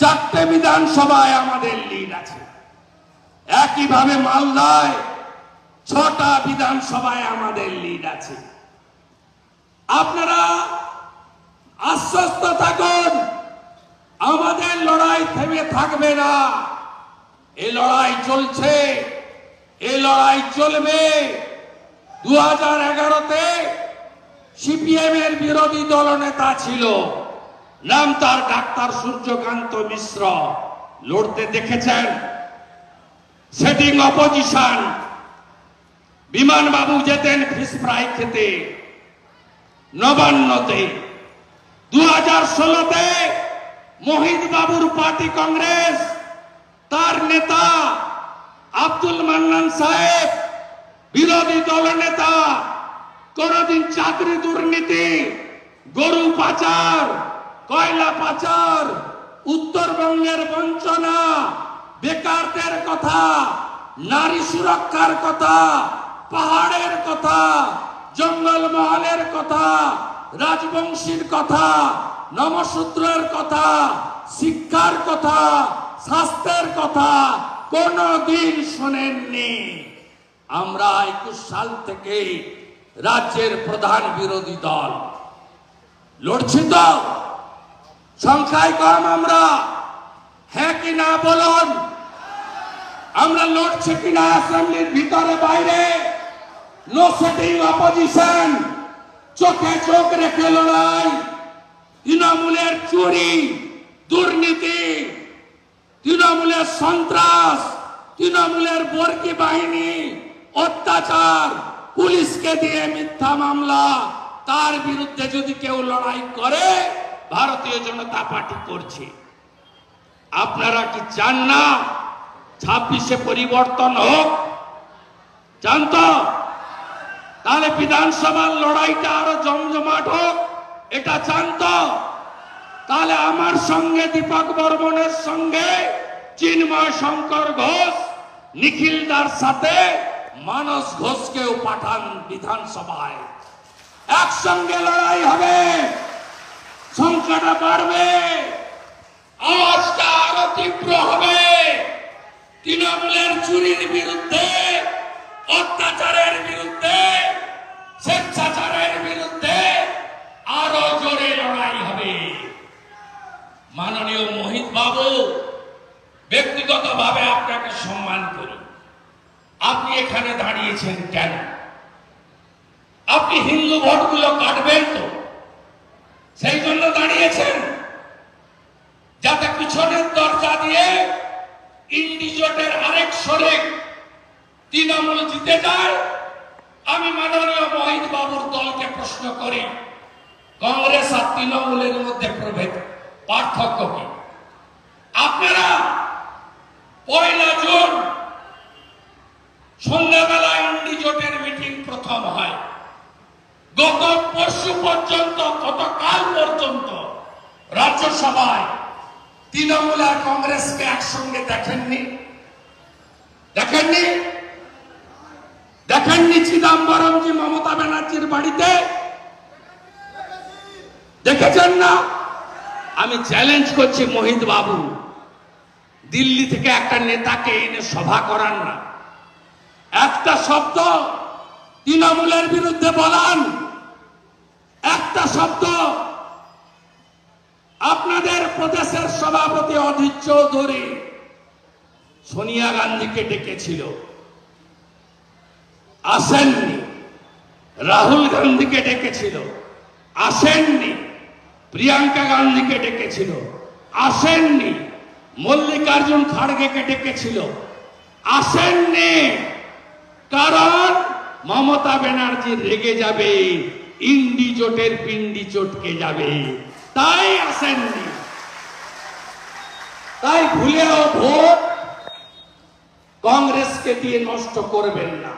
চারটে বিধানসভায় আমাদের লিড আছে। একইভাবে মালদায় ছটা বিধানসভায় আমাদের লিড আছে। আপনারা আশ্বস্ত থাকুন, আমাদের লড়াই থেমে থাকবে না। এই লড়াই চলছে এই লড়াই চলবে। দু হাজার এগারোতে সিপিএম এর বিরোধী দলনেতা ছিল। নাম তার ডাক্তার সূর্যকান্ত মিশ্র লড়তে দেখেছেন। সেটিং অপোজিশন বিমান বাবু যেতেন ফিস ফ্রাই খেতে। নবান্নতে। দু হাজার ষোলোতে মোহিত বাবুর পার্টি কংগ্রেস তার নেতা আব্দুল মান্নান সাহেব। বিরোধী দল নেতা। কোনদিন চাকরি দুর্নীতি। গরু পাচার। কয়লা পাচার, উত্তরবঙ্গের বঞ্চনা, বেকারদের কথা, নারী সুরক্ষার কথা, পাহাড়ের কথা জঙ্গল মহলের কথা, রাজবংশীর কথা নমশূদ্রের কথা, শিক্ষার কথা, স্বাস্থ্যের কথা কোনো দিন শোনেননি। আমরা একুশ সাল থেকে রাজ্যের প্রধান বিরোধী দল। লড়ছি তো? সংখ্যায় কম আমরা। হ্যাঁ কি না বলুন? আমরা লড়ছি কিনা অ্যাসেম্বলির ভিতরে বাইরে? নো সেটিং অপোজিশন চোখে চোখ রেখে লড়াই। তৃণমূলের চুরি, দুর্নীতি। তৃণমূলের সন্ত্রাস, তৃণমূলের বর্গী বাহিনী, অত্যাচার, পুলিশকে দিয়ে মিথ্যা মামলা। তার বিরুদ্ধে যদি কেউ লড়াই করে ভারতীয় জনতা পার্টি করছে। আপনারা কি চান না ছাব্বিশে পরিবর্তন হোক? চান তো? তাহলে বিধানসভার লড়াইটা আরও জমজমাট হোক, এটা চান তো? তাহলে আমার সঙ্গে দীপক বর্মনের সঙ্গে চিন্ময় শঙ্কর ঘোষ, নিখিলদার সাথে মানস ঘোষকেও পাঠান বিধানসভায়। একসঙ্গে লড়াই হবে। সংখ্যাটা বাড়বে। আওয়াজটা আরও তীব্র হবে। তৃণমূলের চুরির বিরুদ্ধে, অত্যাচারের বিরুদ্ধে, স্বেচ্ছাচারের বিরুদ্ধে আরও জোরে লড়াই হবে। মাননীয় মোহিত বাবু ব্যক্তিগতভাবে আপনাকে সম্মান করি আপনি এখানে দাঁড়িয়েছেন কেন? আপনি হিন্দু ভোটগুলো কাটবেন তো। সেই জন্য দাঁড়িয়েছেন। যাতে পিছনের দরজা দিয়ে ইন্ডিজোটের আরেক শরেক তৃণমূল জিতে যায়, আমি মাননীয় মোহিত বাবুর দলকে প্রশ্ন করি, কংগ্রেস আর তৃণমূলের মধ্যে প্রভেদ, পার্থক্য কি? আপনারা পয়লা জুন সন্ধ্যাবেলা ইন্ডিজোটের মিটিং প্রথম হয়। গত পরশু পর্যন্ত, গতকাল পর্যন্ত রাজ্যসভায় তৃণমূল আর কংগ্রেসকে একসঙ্গে দেখেননি। দেখেননি? দেখেননি চিদাম্বরমজি মমতা ব্যানার্জির বাড়িতে? দেখেছেন না? আমি চ্যালেঞ্জ করছি মোহিত বাবু। দিল্লি থেকে একটা নেতাকে এনে সভা করান না। একটা শব্দ তৃণমূলের বিরুদ্ধে বলান। একটা শব্দ। আপনাদের প্রদেশের সভাপতি অধীর চৌধুরী সোনিয়া গান্ধীকে ডেকেছিল। আসেননি। রাহুল গান্ধীকে ডেকেছিল। আসেননি। প্রিয়াঙ্কা গান্ধীকে ডেকেছিল। আসেননি। মল্লিকার্জুন খাড়গেকে ডেকেছিল। আসেননি। কারণ মমতা ব্যানার্জি রেগে যাবে। ইন্ডি জোটের পিন্ডি চটকে যাবে। তাই আসেননি। তাই ভুলেও ভোট কংগ্রেসকে দিয়ে নষ্ট করবেন না।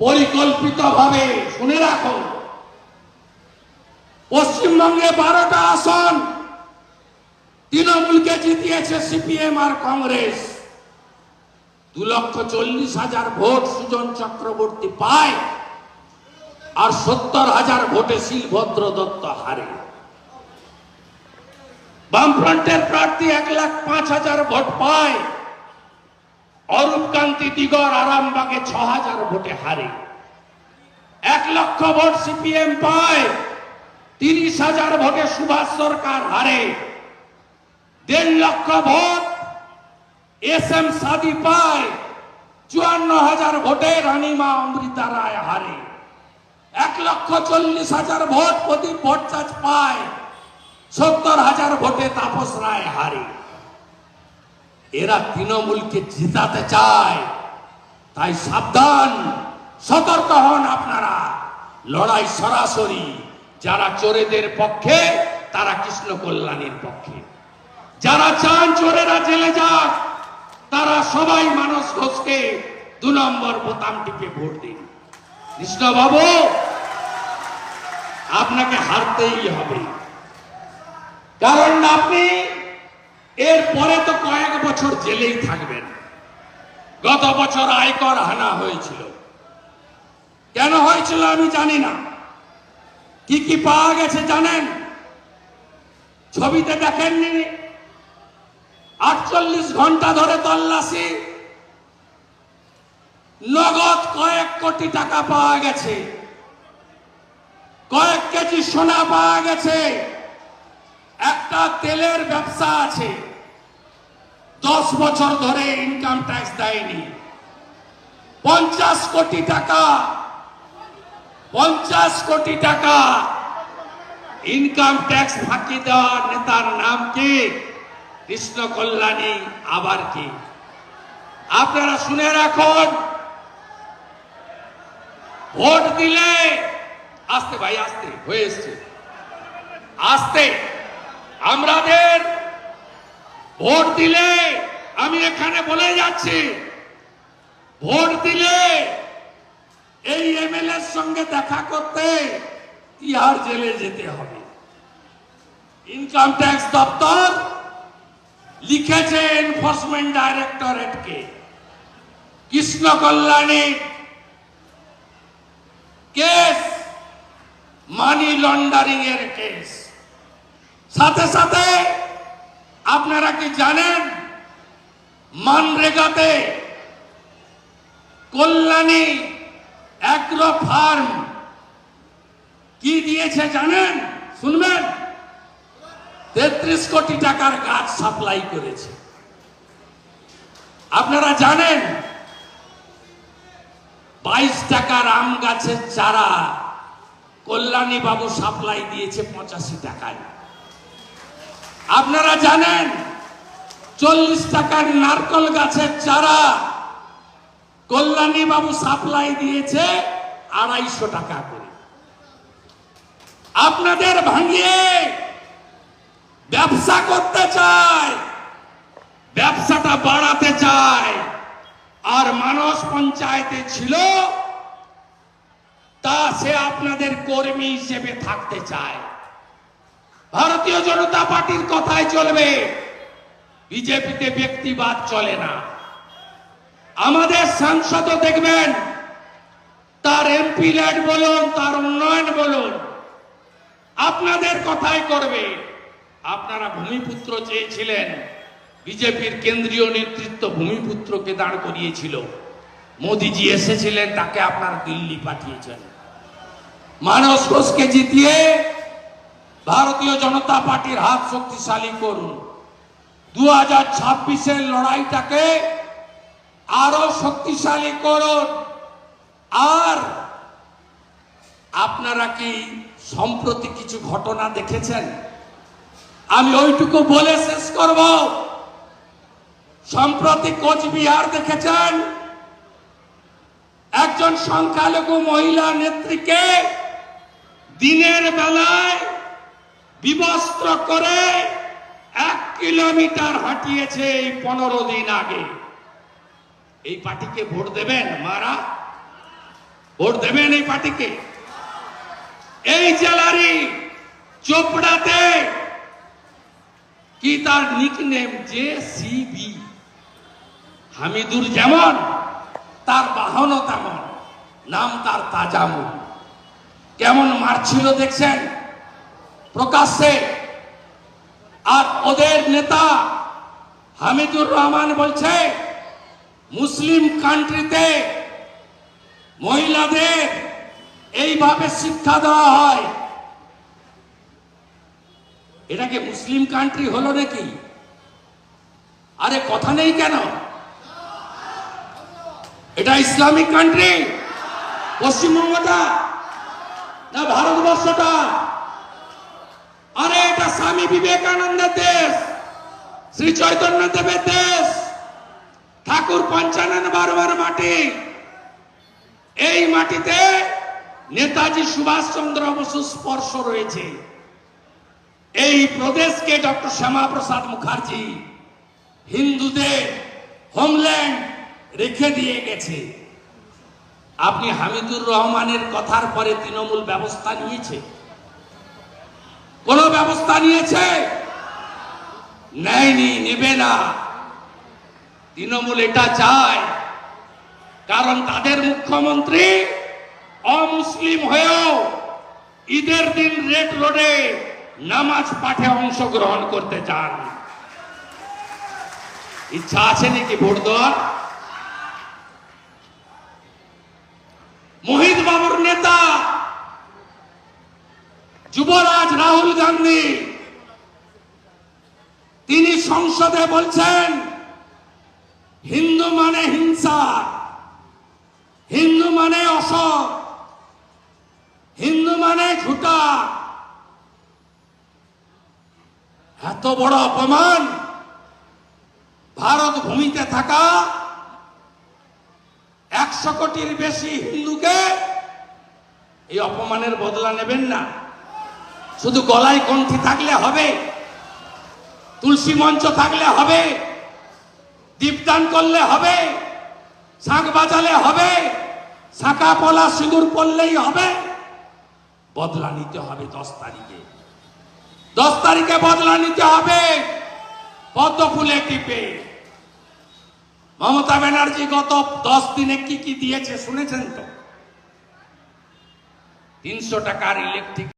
পরিকল্পিতভাবে শুনে রাখো পশ্চিমবঙ্গে বারোটা আসন, তৃণমূলকে জিতিয়েছে সিপিএম আর কংগ্রেস। দু লক্ষ চল্লিশ হাজার ভোট সুজন চক্রবর্তী পায়। আর সত্তর হাজার ভোটে শিলভদ্র দত্ত হারে। বামফ্রন্টের প্রার্থী এক লাখ পাঁচ হাজার ভোট পায়। অরূপ কান্তি দিগর, আরামবাগে ছ হাজার ভোটে হারে। এক লক্ষ ভোট সিপিএম পায়। তিরিশ হাজার ভোটে সুভাষ সরকার হারে। দেড় লক্ষ ভোট এস এম সাদি পায়। চুয়ান্ন হাজার ভোটে রানীমা অমৃতা রায় হারে। এক লক্ষ চল্লিশ হাজার ভোট প্রদীপ ভট্টাচ পায়। সত্তর হাজার ভোটে তাপস রায় হারে। এরা তৃণমূলকে জিতাতে চায়। তাই সাবধান, সতর্ক হন আপনারা। লড়াই সরাসরি, যারা চোরেদের পক্ষে, তারা কৃষ্ণ কল্যাণীর পক্ষে। যারা চান চোরেরা জেলে যাক, তারা সবাই মানুষ ঘোষকে দু নম্বর বোতাম টিপে ভোট দিন। আপনাকে হারতেই হবে। কারণ আপনি এর পরে তো কয়েক বছর জেলেই থাকবেন। গত বছর আয়কর হানা হয়েছিল। কেন হয়েছিল আমি জানি না। কি কি পাওয়া গেছে জানেন? ছবিতে দেখেননি? আটচল্লিশ ঘণ্টা ধরে তল্লাশি। নগদ কয়েক কোটি টাকা পাওয়া গেছে। কয়েক কেজি সোনা পাওয়া গেছে। একটা তেলের ব্যবসা আছে। দশ বছর ধরে ইনকাম ট্যাক্স দেয়নি। পঞ্চাশ কোটি টাকা। পঞ্চাশ কোটি টাকা। ইনকাম ট্যাক্স ফাঁকি দেওয়া নেতার নাম কি? কৃষ্ণ কল্যাণী আবার কি? আপনারা শুনে রাখুন। ভোট দিলে আসতে ভাই, আসতে, হয়ে এসছে। আসতে। আমাদের ভোট দিলে, আমি এখানে বলে যাচ্ছি, ভোট দিলে এই এমএলএ সঙ্গে দেখা করতে তিহার জেলে যেতে হবে? ইনকাম ট্যাক্স দপ্তর লিখেছে enforcement ডাইরেক্টরেটকে Krishna Kalyani case money laundering এর কেস সাথে সাথে, আপনারা কি জানেন, মানরেগাতে কল্যাণী অ্যাগ্রো ফার্ম কি দিয়েছে জানেন? শুনবেন? তেত্রিশ কোটি টাকার গাছ সাপ্লাই করেছে। আপনারা জানেন, বাইশ টাকার আম গাছের চারা কল্যাণী বাবু সাপ্লাই দিয়েছে পঁচাশি টাকায়। আপনারা জানেন, চল্লিশ টাকার নারকল গাছের চারা কল্যাণী বাবু সাপ্লাই দিয়েছে আড়াইশো টাকা করে। আপনাদের ভাঙিয়ে ব্যবসা করতে চায়, ব্যবসাটা বাড়াতে চায়, আর মানস পঞ্চায়েতে ছিল তা সে আপনাদের কর্মী হিসেবে থাকতে চায়। ভারতীয় জনতা পার্টির কথাই চলবে। বিজেপিতে ব্যক্তিবাদ চলে না। আমাদের সাংসদ দেখবেন, তার এমপি ল্যাড বলুন, তার উন্নয়ন বলুন, আপনাদের কথাই করবে। আপনারা ভূমিপুত্র চেয়েছিলেন, বিজেপির কেন্দ্রীয় নেতৃত্ব ভূমিপুত্রকে দাঁড় করিয়েছিল। মোদিজি এসেছিলেন, তাকে আপনার দিল্লি পাঠিয়েছেন। মানস ঘোষকে জিতিয়ে ভারতীয় জনতা পার্টির হাত শক্তিশালী করুন। দু হাজার ছাব্বিশের লড়াইটাকে আরও শক্তিশালী করুন। আর আপনারা কি সম্প্রতি কিছু ঘটনা দেখেছেন? আমি ওইটুকু বলে শেষ করব। সম্প্রতি কোচবিহার দেখেছেন? একজন সংখ্যালঘু মহিলা নেত্রীকে দিনের বেলায় বিবস্ত্র করে এক কিলোমিটার হাঁটিয়েছে এই পনেরো দিন আগে। এই পার্টিকে ভোট দেবেন মারা? ভোট দেবেন এই পার্টিকে? এই জেলারই চোপড়াতে কি তার নিকনেম জে সিবি হামিদুর যেমন, তার বাহনও তেমন, নাম তার তাজামুল। কেমন মারছিল দেখছেন? প্রকাশ্যে। আর ওদের নেতা হামিদুর রহমান বলছে, মুসলিম কান্ট্রিতে মহিলাদের এইভাবে শিক্ষা দেওয়া হয়। এটা কি মুসলিম কান্ট্রি হলো নাকি? আরে কথা নেই কেন? এটা ইসলামিক কান্ট্রি? পশ্চিমবঙ্গটা? না ভারতবর্ষটা। আরে এটা স্বামী বিবেকানন্দের দেশ, শ্রী চৈতন্য দেবের দেশ, ঠাকুর পঞ্চানন বারবার মাটি। এই মাটিতে নেতাজি সুভাষচন্দ্র বসু স্পর্শ রয়েছে। এই প্রদেশকে ডক্টর শ্যামা প্রসাদ মুখার্জি হিন্দুদের হোমল্যান্ড রেখে দিয়ে গেছে। আপনি হামিদুর রহমানের কথার পরে তৃণমূল ব্যবস্থা নিয়েছে? কোন ব্যবস্থা নিয়েছে? নেয়নি, নেবে না। তৃণমূল এটা চায়। কারণ তাদের মুখ্যমন্ত্রী অমুসলিম হয়েও ঈদের দিন রেড রোডে নামাজ পাঠে অংশগ্রহণ করতে চান। ইচ্ছা আছে নাকি ভোট দেওয়ার মোহিত বাবুর নেতা যুবরাজ রাহুল গান্ধী তিনি সংসদে বলছেন, হিন্দু মানে হিংসা, হিন্দু মানে অসৎ, হিন্দু মানে ঝুটা এত বড় অপমান ভারত ভূমিতে থাকা একশো কোটির বেশি হিন্দুকে এই অপমানের বদলা নেবেন না। শুধু গলায় কণ্ঠি থাকলে হবে। তুলসী মঞ্চ থাকলে হবে, দীপদান করলে হবে, শাঁখ বাজালে হবে, শাঁখা পলা সিঁদুর পড়লেই হবে। বদলা নিতে হবে দশ তারিখে। দশ তারিখে বদলা নিতে হবে। পদ্ম ফুলে টিপে। মমতা ব্যানার্জি গত দশ দিনে কি কি দিয়েছে শুনেছেন তো? তিনশো টাকার ইলেকট্রিক